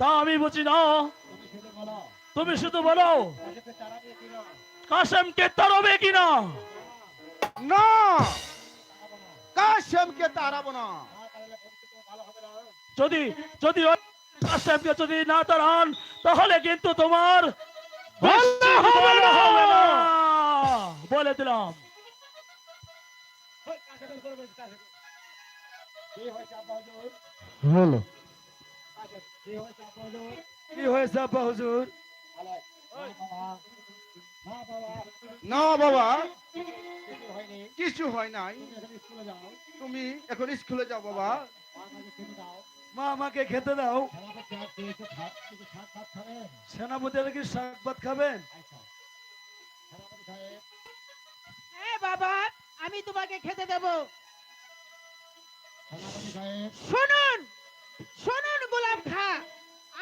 তা আমি বুঝি না। তুমি শুধু বলো কাসেমকে তাড়াবে কিনা? না কাশেমকে তাড়াবো না। যদি যদি ওই কাসেমকে যদি না তাড়ান তাহলে কিন্তু তোমার। বলে দিলাম। হলো? কি হয়েছে আব্বা হুজুর? না বাবা কিছু হয় নাই। তুমি এখন স্কুলে যাও বাবা। মা আমাকে খেতে দাও। সেনাপতি কি শাক ভাত খাবেন? বাবা আমি তোমাকে খেতে দেব। শুনুন শুনুন। গোলাম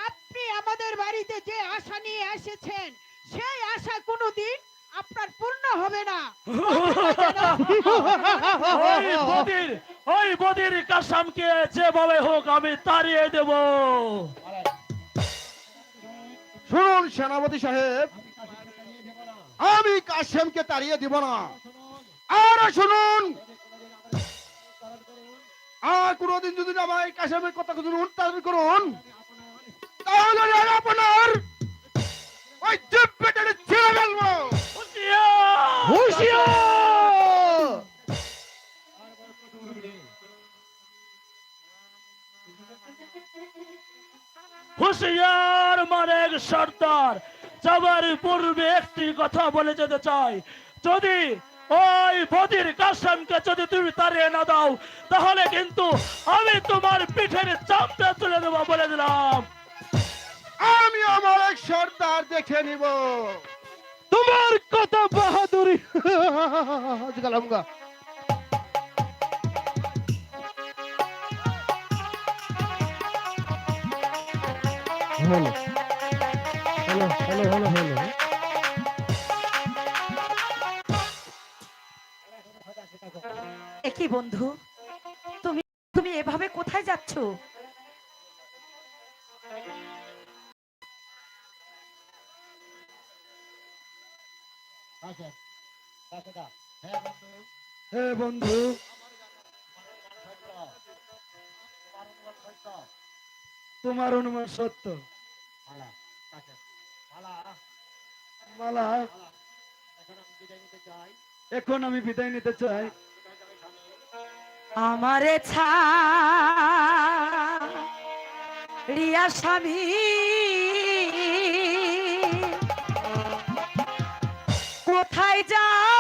আপনি আমাদের বাড়িতে যে আশা নিয়ে এসেছেন সেই আশা কোনোদিন আপনার পূর্ণ হবে না। ওই বদির ওই বদির কাসামকে যেভাবে হোক আমি তাড়িয়ে দেব। শুনুন সেনাপতি সাহেব আমি কাশেমকে তাড়িয়ে দিব না। আর শুনুন আর কোনোদিন যদি আমার কাশেমের কথা যদি উত্তারণ করুন, তাহলে আপনার ওই জিব্বেটা ছেড়ে ফেলব। হুঁশিয়ার! হুশিয়ার মানেক সর্দার। যাবার পূর্বে একটি কথা বলে যেতে চাই। যদি ওই বদির কাসামকে যদি তুমি তাড়িয়ে না দাও তাহলে কিন্তু আমি তোমার পিঠের চামটা তুলে দেবো বলে দিলাম। আমি আমার এক সর্দার দেখে নিব। তোমার কত বাহাদুরি। গেলামগা hello. Hello hello hello hello. একই বন্ধু? তুমি তুমি এভাবে কোথায় যাচ্ছ? হে বন্ধু। তোমার অনুমান সত্য। মালা এখন আমি বিদায় নিতে চাই। আমারে রিয়া স্বামী। কোথায় যাবে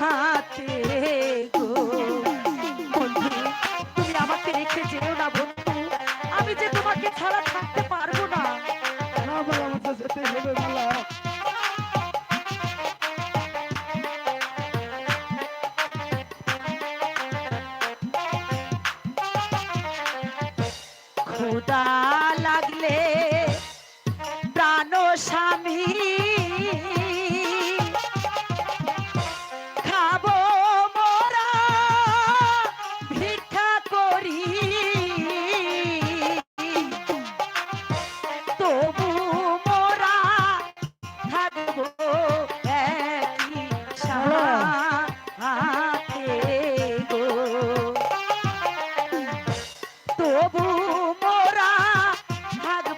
হাতে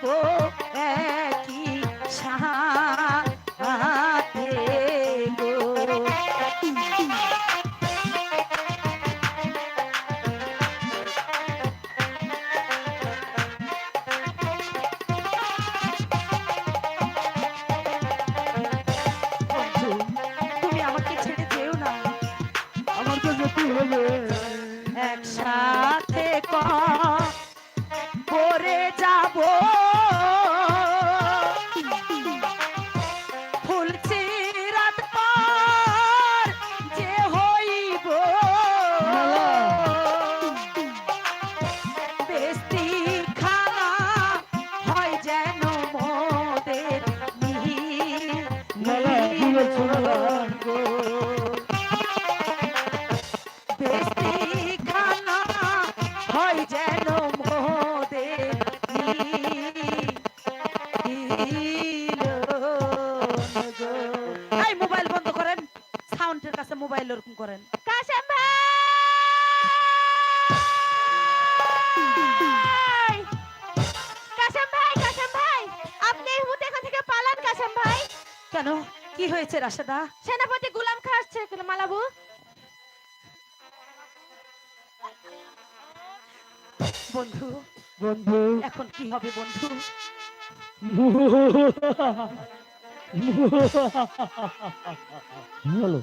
போ কাছে মোবাইল ওরকম ভাই! কাশেম ভাই কাশেম ভাই! আপনি এই থেকে পালান কাশেম ভাই। কেন? কি হয়েছে রাশেদা? সেনাপতি গুলাম খাসছে মালাবু। বন্ধু বন্ধু। এখন কি হবে বন্ধু? হলো?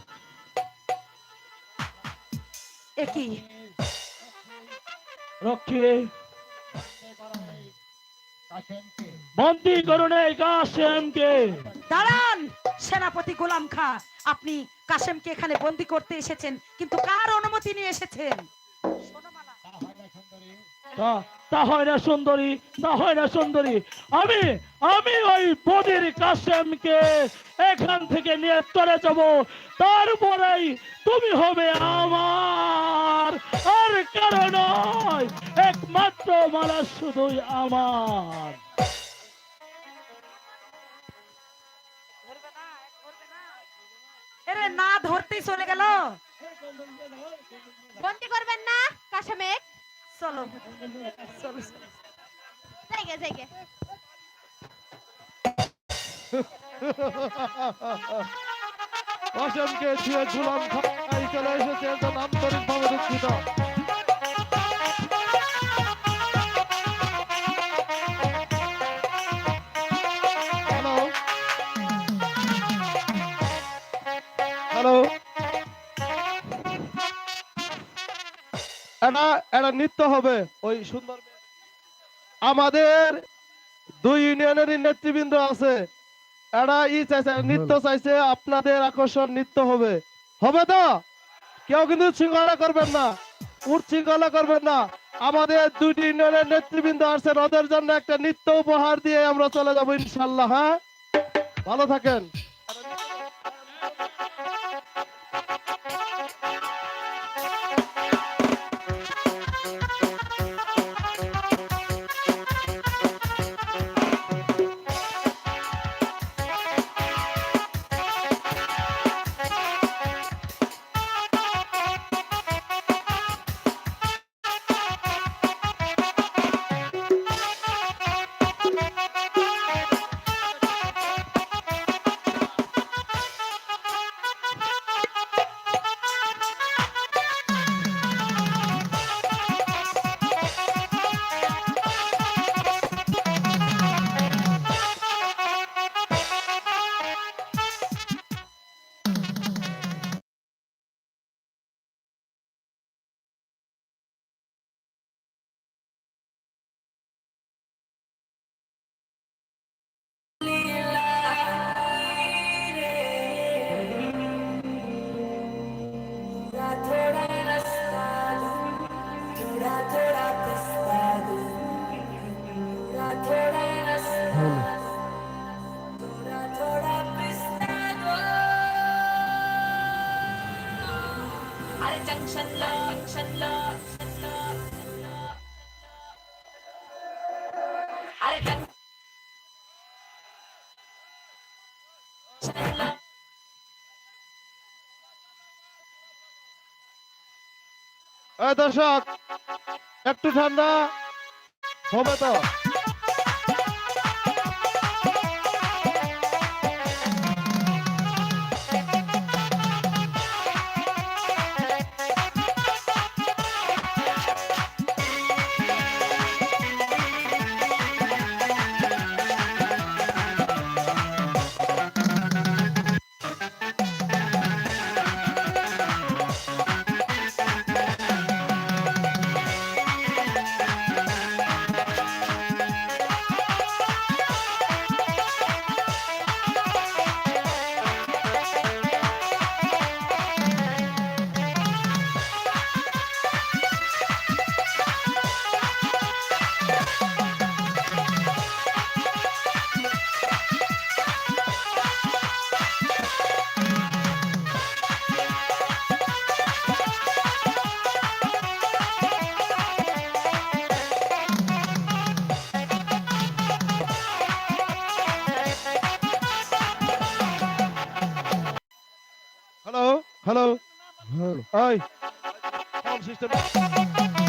একই রক্ষী। বন্দি করুন এই কাশেমকে। দাঁড়ান সেনাপতি গোলাম খা আপনি কাশেমকে এখানে বন্দি করতে এসেছেন কিন্তু কার অনুমতি নিয়ে এসেছেন? তা- হয় না সুন্দরী, তা হয় না সুন্দরী। আমি আমি ওই বদির কাশেমকে এখান থেকে নিয়ে চলে যাব। তারপরেই তুমি হবে আমার। আর কারও নয়, একমাত্র মালা শুধুই আমার। না ধরতেই চলে গেল। বন্দি করবেন না কাশেমে চলো চলো চলো। জায়গা জায়গা অসমকে ছুঁয়ে ঝুলাম খাই চলে এসেছে একজন আন্তরিকভাবে দুঃখিত এটা এটা নৃত্য হবে। ওই সুন্দর আমাদের দুই ইউনিয়নেরই নেতৃবৃন্দ আছে। এরা ই চাইছে নৃত্য চাইছে আপনাদের আকর্ষণ নৃত্য হবে। হবে তো? কেউ কিন্তু শৃঙ্খলা করবেন না। উচ্ছৃঙ্খলা করবেন না। আমাদের দুইটি ইউনিয়নের নেতৃবৃন্দ আসছেন ওদের জন্য একটা নৃত্য উপহার দিয়ে আমরা চলে যাব ইনশাল্লাহ হ্যাঁ? ভালো থাকেন। দর্শক একটু ঠান্ডা হবে তো? ওই সাউন্ড সিস্টেম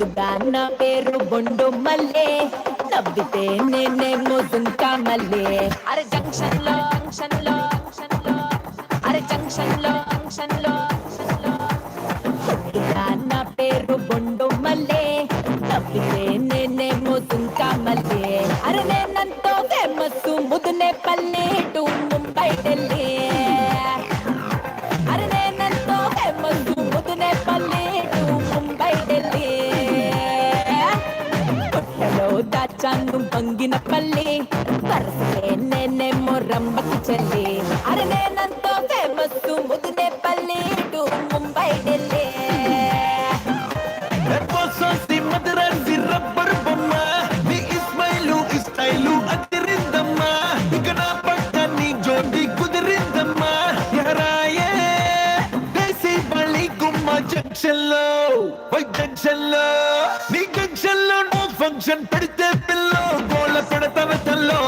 ముద్దుగా నా పేరు బొండు మల్లే. నవ్వితే నేనే ముదుంకా మల్లే. అరే జంక్షన్లో జంక్షన్లో జంక్షన్లో అరే జంక్షన్లో జంక్షన్లో జంక్షన్లో దుకాణ పేరు బొండు మల్లే. నవ్వితే నేనే ముదుంకా మల్లే. అరే నేనంతో ఫేమస్ ముదునే పల్లె. టు ముంబై ఢిల్లీ. కన్ను భంగిన పల్లె పర్సే నేనేమో రంబకి చెల్లే టెన్షన్ పెడితే పిల్లో గోళ్ళ పెడతా తల్లో.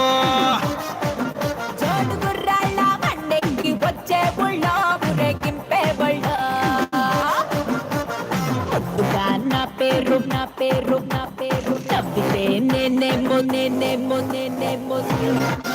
పేరు నా పేరు నా పేరు. నేనేమో నేనేమో నేనేమో.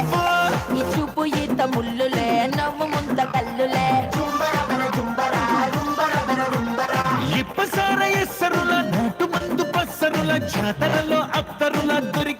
కంటి వినువ్వు చూపు ఈత ముల్లులే నవ్వు ముంత కల్లులే ఇప్పసార ఎస్సరుల నాటు మందు పස්සరుల జాతరలో అత్తరుల దొరికి